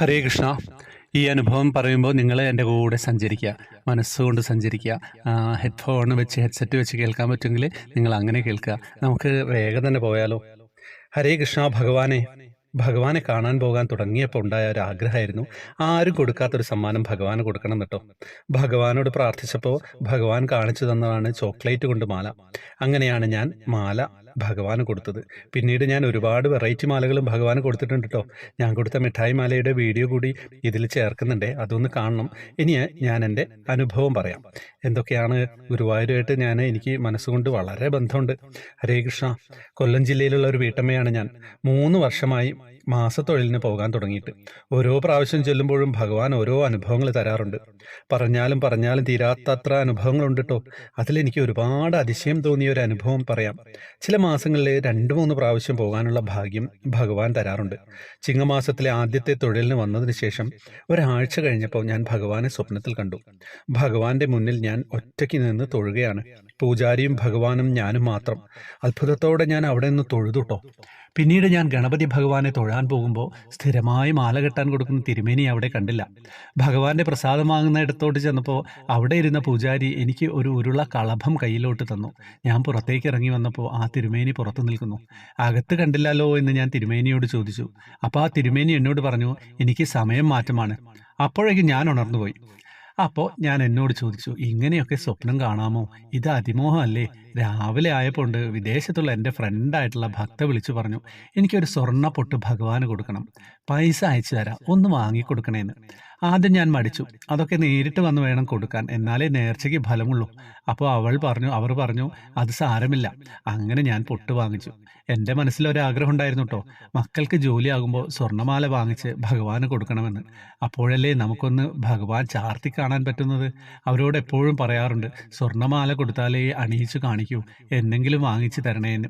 ഹരേ കൃഷ്ണ. ഈ അനുഭവം പറയുമ്പോൾ നിങ്ങൾ എന്റെ കൂടെ സഞ്ചരിക്കുക മനസ്സുകൊണ്ട് സഞ്ചരിക്കുക ഹെഡ്ഫോൺ വെച്ച് ഹെഡ്സെറ്റ് വെച്ച് കേൾക്കാൻ പറ്റുമെങ്കിൽ നിങ്ങൾ അങ്ങനെ കേൾക്കുക. നമുക്ക് വേഗം തന്നെ പോയാലോ? ഹരേ കൃഷ്ണ ഭഗവാനെ. ഭഗവാനെ കാണാൻ പോകാൻ തുടങ്ങിയപ്പോൾ ഉണ്ടായ ഒരു ആഗ്രഹമായിരുന്നു. ആരും കൊടുക്കാത്തൊരു സമ്മാനം ഭഗവാന് കൊടുക്കണം കേട്ടോ ഭഗവാനോട് പ്രാർത്ഥിച്ചപ്പോൾ ഭഗവാൻ കാണിച്ചു തന്നതാണ് ചോക്ലേറ്റ് കൊണ്ട് മാല. അങ്ങനെയാണ് ഞാൻ മാല ഭഗവാന് കൊടുത്തത്. പിന്നീട് ഞാൻ ഒരുപാട് വെറൈറ്റി മാലകളും ഭഗവാന് കൊടുത്തിട്ടുണ്ട് കേട്ടോ ഞാൻ കൊടുത്ത മിഠായി മാലയുടെ വീഡിയോ കൂടി ഇതിൽ ചേർക്കുന്നുണ്ട്. അതൊന്ന് കാണണം. ഇനി ഞാൻ എന്റെ അനുഭവം പറയാം. എന്തൊക്കെയാണ് ഗുരുവായൂരുമായിട്ട് ഞാൻ എനിക്ക് മനസ്സുകൊണ്ട് വളരെ ബന്ധമുണ്ട്. ഹരേ കൃഷ്ണ. കൊല്ലം ജില്ലയിലുള്ള ഒരു വീട്ടമ്മയാണ് ഞാൻ. മൂന്ന് വർഷമായി മാസത്തൊഴിലിന് പോകാൻ തുടങ്ങിയിട്ട്. ഓരോ പ്രാവശ്യം ചെല്ലുമ്പോഴും ഭഗവാൻ ഓരോ അനുഭവങ്ങൾ തരാറുണ്ട്. പറഞ്ഞാലും പറഞ്ഞാലും തീരാത്തത്ര അനുഭവങ്ങളുണ്ട് കേട്ടോ അതിലെനിക്ക് ഒരുപാട് അതിശയം തോന്നിയ ഒരു അനുഭവം പറയാം. ചില മാസങ്ങളിൽ രണ്ട് മൂന്ന് പ്രാവശ്യം പോകാനുള്ള ഭാഗ്യം ഭഗവാൻ തരാറുണ്ട്. ചിങ്ങമാസത്തിലെ ആദ്യത്തെ തൊഴിലിന് വന്നതിന് ശേഷം ഒരാഴ്ച കഴിഞ്ഞപ്പോൾ ഞാൻ ഭഗവാനെ സ്വപ്നത്തിൽ കണ്ടു. ഭഗവാന്റെ മുന്നിൽ ഞാൻ ഒറ്റയ്ക്ക് നിന്ന് തൊഴുകയാണ്. പൂജാരിയും ഭഗവാനും ഞാനും മാത്രം. അത്ഭുതത്തോടെ ഞാൻ അവിടെ നിന്ന് തൊഴുതുട്ടോ. പിന്നീട് ഞാൻ ഗണപതി ഭഗവാനെ തൊഴാൻ പോകുമ്പോൾ സ്ഥിരമായി മാല കെട്ടാൻ കൊടുക്കുന്ന തിരുമേനി അവിടെ കണ്ടില്ല. ഭഗവാന്റെ പ്രസാദം വാങ്ങുന്ന ഇടത്തോട്ട് ചെന്നപ്പോൾ അവിടെ ഇരുന്ന പൂജാരി എനിക്ക് ഒരു ഉരുള കളഭം കയ്യിലോട്ട് തന്നു. ഞാൻ പുറത്തേക്ക് ഇറങ്ങി വന്നപ്പോൾ ആ തിരുമേനി പുറത്തു നിൽക്കുന്നു. അകത്ത് കണ്ടില്ലല്ലോ എന്ന് ഞാൻ തിരുമേനിയോട് ചോദിച്ചു. അപ്പോൾ ആ തിരുമേനി എന്നോട് പറഞ്ഞു എനിക്ക് സമയം മാറ്റമാണ്. അപ്പോഴേക്കും ഞാൻ ഉണർന്നുപോയി. അപ്പോൾ ഞാൻ എന്നോട് ചോദിച്ചു ഇങ്ങനെയൊക്കെ സ്വപ്നം കാണാമോ? ഇത് അതിമോഹമല്ലേ? രാവിലെ ആയപ്പോൾ വിദേശത്തുള്ള എന്റെ ഫ്രണ്ടായിട്ടുള്ള ഭക്ത വിളിച്ചു പറഞ്ഞു എനിക്കൊരു സ്വർണ പൊട്ട് ഭഗവാന് കൊടുക്കണം. പൈസ അയച്ചു തരാം. ഒന്ന് വാങ്ങിക്കൊടുക്കണേന്ന്. ആദ്യം ഞാൻ മടിച്ചു. അതൊക്കെ നേരിട്ട് വന്ന് വേണം കൊടുക്കാൻ. എന്നാലേ നേർച്ചയ്ക്ക് ഫലമുള്ളൂ. അപ്പോൾ അവൾ പറഞ്ഞു അവർ പറഞ്ഞു അത് സാരമില്ല. അങ്ങനെ ഞാൻ പൊട്ട് വാങ്ങിച്ചു. എന്റെ മനസ്സിൽ ഒരാഗ്രഹം ഉണ്ടായിരുന്നു കേട്ടോ മക്കൾക്ക് ജോലിയാകുമ്പോൾ സ്വർണമാല വാങ്ങിച്ച് ഭഗവാന് കൊടുക്കണമെന്ന്. അപ്പോഴല്ലേ നമുക്കൊന്ന് ഭഗവാൻ ചാർത്തി കാണാൻ പറ്റുന്നത്? അവരോട് എപ്പോഴും പറയാറുണ്ട് സ്വർണമാല കൊടുത്താലേ അണിയിച്ചു കാണിക്കൂ. എന്നെങ്കിലും വാങ്ങിച്ചു തരണേന്ന്.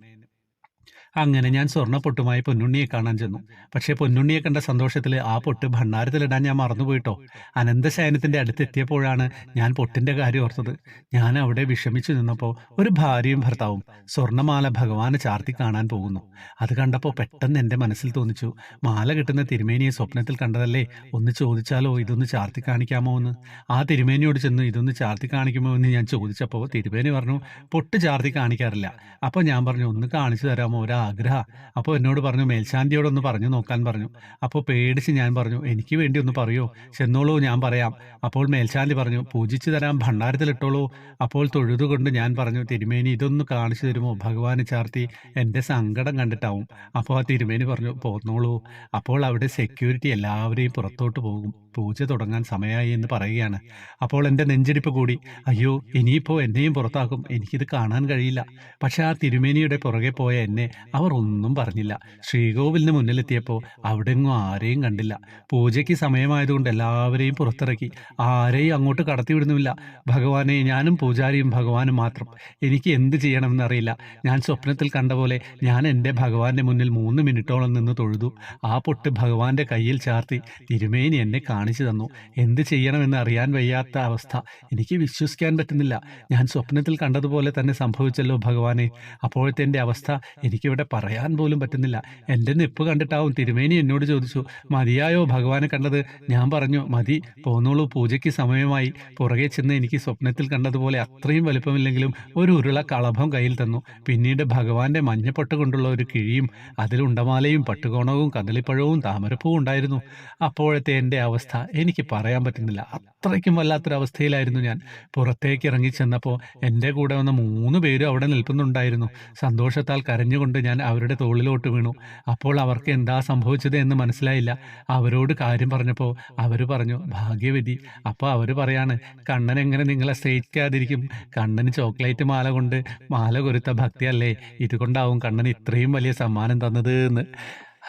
അങ്ങനെ ഞാൻ സ്വർണ പൊട്ടുമായി പൊന്നുണ്ണിയെ കാണാൻ ചെന്നു. പക്ഷേ പൊന്നുണ്ണിയെ കണ്ട സന്തോഷത്തിൽ ആ പൊട്ട് ഭണ്ണാരത്തിലിടാൻ ഞാൻ മറന്നുപോയിട്ടോ? അനന്തശയനത്തിന്റെ അടുത്തെത്തിയപ്പോഴാണ് ഞാൻ പൊട്ടിന്റെ കാര്യം ഓർത്തത്. ഞാൻ അവിടെ വിഷമിച്ചു നിന്നപ്പോൾ ഒരു ഭാര്യയും ഭർത്താവും സ്വർണമാല ഭഗവാന് ചാർത്തി കാണാൻ പോകുന്നു. അത് കണ്ടപ്പോൾ പെട്ടെന്ന് എന്റെ മനസ്സിൽ തോന്നിച്ചു മാല കിട്ടുന്ന തിരുമേനിയെ സ്വപ്നത്തിൽ കണ്ടതല്ലേ? ഒന്ന് ചോദിച്ചാലോ ഇതൊന്ന് ചാർത്തി കാണിക്കാമോ എന്ന്? ആ തിരുമേനിയോട് ചെന്ന് ഇതൊന്ന് ചാർത്തി കാണിക്കുമോ എന്ന് ഞാൻ ചോദിച്ചപ്പോൾ തിരുമേനി പറഞ്ഞു പൊട്ട് ചാർത്തി കാണിക്കാറില്ല. അപ്പോൾ ഞാൻ പറഞ്ഞു ഒന്ന് കാണിച്ചു തരാമോ? ആഗ്രഹ. അപ്പോൾ എന്നോട് പറഞ്ഞു മേൽശാന്തിയോടൊന്ന് പറഞ്ഞു നോക്കാൻ പറഞ്ഞു. അപ്പോൾ പേടിച്ച് ഞാൻ പറഞ്ഞു എനിക്ക് വേണ്ടി ഒന്ന് പറയോ? ചെന്നോളൂ ഞാൻ പറയാം. അപ്പോൾ മേൽശാന്തി പറഞ്ഞു പൂജിച്ചു തരാൻ ഭണ്ഡാരത്തിലിട്ടോളൂ. അപ്പോൾ തൊഴുതുകൊണ്ട് ഞാൻ പറഞ്ഞു തിരുമേനി ഇതൊന്ന് കാണിച്ചു തരുമോ? ഭഗവാന് ചാർത്തി എന്റെ സങ്കടം കണ്ടിട്ടാവും. അപ്പോൾ ആ തിരുമേനി പറഞ്ഞു പോന്നോളൂ. അപ്പോൾ അവിടെ സെക്യൂരിറ്റി എല്ലാവരെയും പുറത്തോട്ട് പോകും. പൂജ തുടങ്ങാൻ സമയമായി എന്ന് പറയുകയാണ്. അപ്പോൾ എന്റെ നെഞ്ചിടിപ്പ് കൂടി അയ്യോ ഇനിയിപ്പോൾ എന്നെയും പുറത്താക്കും. എനിക്കിത് കാണാൻ കഴിയില്ല. പക്ഷേ ആ തിരുമേനിയുടെ പുറകെ പോയ എന്നെ അവർ ഒന്നും പറഞ്ഞില്ല ശ്രീകോവിലിന് മുന്നിലെത്തിയപ്പോൾ അവിടെങ്ങും ആരെയും കണ്ടില്ല. പൂജയ്ക്ക് സമയമായതുകൊണ്ട് എല്ലാവരെയും പുറത്തിറക്കി. ആരെയും അങ്ങോട്ട് കടത്തിവിടുന്നുമില്ല ഭഗവാനെ ഞാനും പൂജാരിയും ഭഗവാനും മാത്രം. എനിക്ക് എന്ത് ചെയ്യണമെന്നറിയില്ല. ഞാൻ സ്വപ്നത്തിൽ കണ്ട പോലെ ഞാൻ എന്റെ ഭഗവാന്റെ മുന്നിൽ മൂന്ന് മിനിറ്റോളം നിന്ന് തൊഴുതു. ആ പൊട്ട് ഭഗവാന്റെ കയ്യിൽ ചാർത്തി തിരുമേനി എന്നെ കാണിച്ചു തന്നു. എന്ത് ചെയ്യണമെന്ന് അറിയാൻ വയ്യാത്ത അവസ്ഥ. എനിക്ക് വിശ്വസിക്കാൻ പറ്റുന്നില്ല. ഞാൻ സ്വപ്നത്തിൽ കണ്ടതുപോലെ തന്നെ സംഭവിച്ചല്ലോ ഭഗവാനെ. അപ്പോഴത്തെ എന്റെ അവസ്ഥ എനിക്കിവിടെ പറയാൻ പോലും പറ്റുന്നില്ല. എന്റെ നിപ്പ് കണ്ടിട്ടാവും തിരുമേനി എന്നോട് ചോദിച്ചു മതിയായോ ഭഗവാനെ കണ്ടത്? ഞാൻ പറഞ്ഞു മതി പോന്നോളൂ പൂജയ്ക്ക് സമയമായി. പുറകെ ചെന്ന് എനിക്ക് സ്വപ്നത്തിൽ കണ്ടതുപോലെ അത്രയും വലുപ്പമില്ലെങ്കിലും ഒരു ഉരുള കളഭം കയ്യിൽ തന്നു. പിന്നീട് ഭഗവാന്റെ മഞ്ഞപ്പൊട്ട് കൊണ്ടുള്ള ഒരു കിഴിയും അതിലുണ്ടമാലയും പട്ടുകോണവും കദളിപ്പഴവും താമരപ്പൂവും ഉണ്ടായിരുന്നു. അപ്പോഴത്തെ എന്റെ അവസ്ഥ എനിക്ക് പറയാൻ പറ്റുന്നില്ല. അത്രയ്ക്കും വല്ലാത്തൊരവസ്ഥയിലായിരുന്നു ഞാൻ. പുറത്തേക്ക് ഇറങ്ങി ചെന്നപ്പോൾ എന്റെ കൂടെ വന്ന മൂന്ന് പേരും അവിടെ നിൽക്കുന്നുണ്ടായിരുന്നു സന്തോഷത്താൽ കരഞ്ഞുകൊണ്ട് ഞാൻ അവരുടെ തോളിലോട്ട് വീണു. അപ്പോൾ അവർക്ക് എന്താ സംഭവിച്ചത് എന്ന് മനസ്സിലായില്ല. അവരോട് കാര്യം പറഞ്ഞപ്പോൾ അവർ പറഞ്ഞു ഭാഗ്യവതി അപ്പോൾ അവർ പറയാണ് കണ്ണൻ എങ്ങനെ നിങ്ങളെ സ്നേഹിക്കാതിരിക്കും? കണ്ണന് ചോക്ലേറ്റ് മാല കൊണ്ട് മാല കൊരുത്ത ഭക്തിയല്ലേ? ഇതുകൊണ്ടാവും കണ്ണൻ ഇത്രയും വലിയ സമ്മാനം തന്നത് എന്ന്.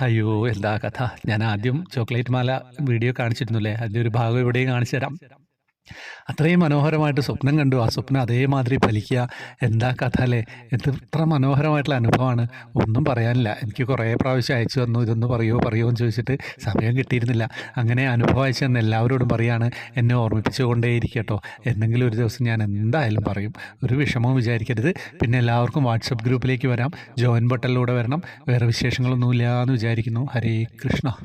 അയ്യോ എന്താ കഥ? ഞാൻ ആദ്യം ചോക്ലേറ്റ് മാല വീഡിയോ കാണിച്ചിരുന്നുല്ലേ അതിന്റെ ഒരു ഭാഗം ഇവിടെയും കാണിച്ചു തരാം അത്രയും മനോഹരമായിട്ട് സ്വപ്നം കണ്ടു. ആ സ്വപ്നം അതേമാതിരി ഫലിക്കുക എന്താ കഥ അല്ലേ? എത്ര മനോഹരമായിട്ടുള്ള അനുഭവമാണ്. ഒന്നും പറയാനില്ല. എനിക്ക് കുറേ പ്രാവശ്യം അയച്ചു തന്നു. ഇതൊന്ന് പറയുമോ പറയുമോ എന്ന് ചോദിച്ചിട്ട് സമയം കിട്ടിയിരുന്നില്ല. അങ്ങനെ അനുഭവം അയച്ചു തന്ന എല്ലാവരോടും പറയാണ് എന്നെ ഓർമ്മിപ്പിച്ചുകൊണ്ടേയിരിക്കട്ടോ. എന്തെങ്കിലും ഒരു ദിവസം ഞാൻ എന്തായാലും പറയും. ഒരു വിഷമവും വിചാരിക്കരുത്. പിന്നെ എല്ലാവർക്കും വാട്സപ്പ് ഗ്രൂപ്പിലേക്ക് വരാം. ജോയിൻ ബട്ടണിലൂടെ വരണം. വേറെ വിശേഷങ്ങളൊന്നുമില്ല എന്ന് വിചാരിക്കുന്നു. ഹരേ കൃഷ്ണ.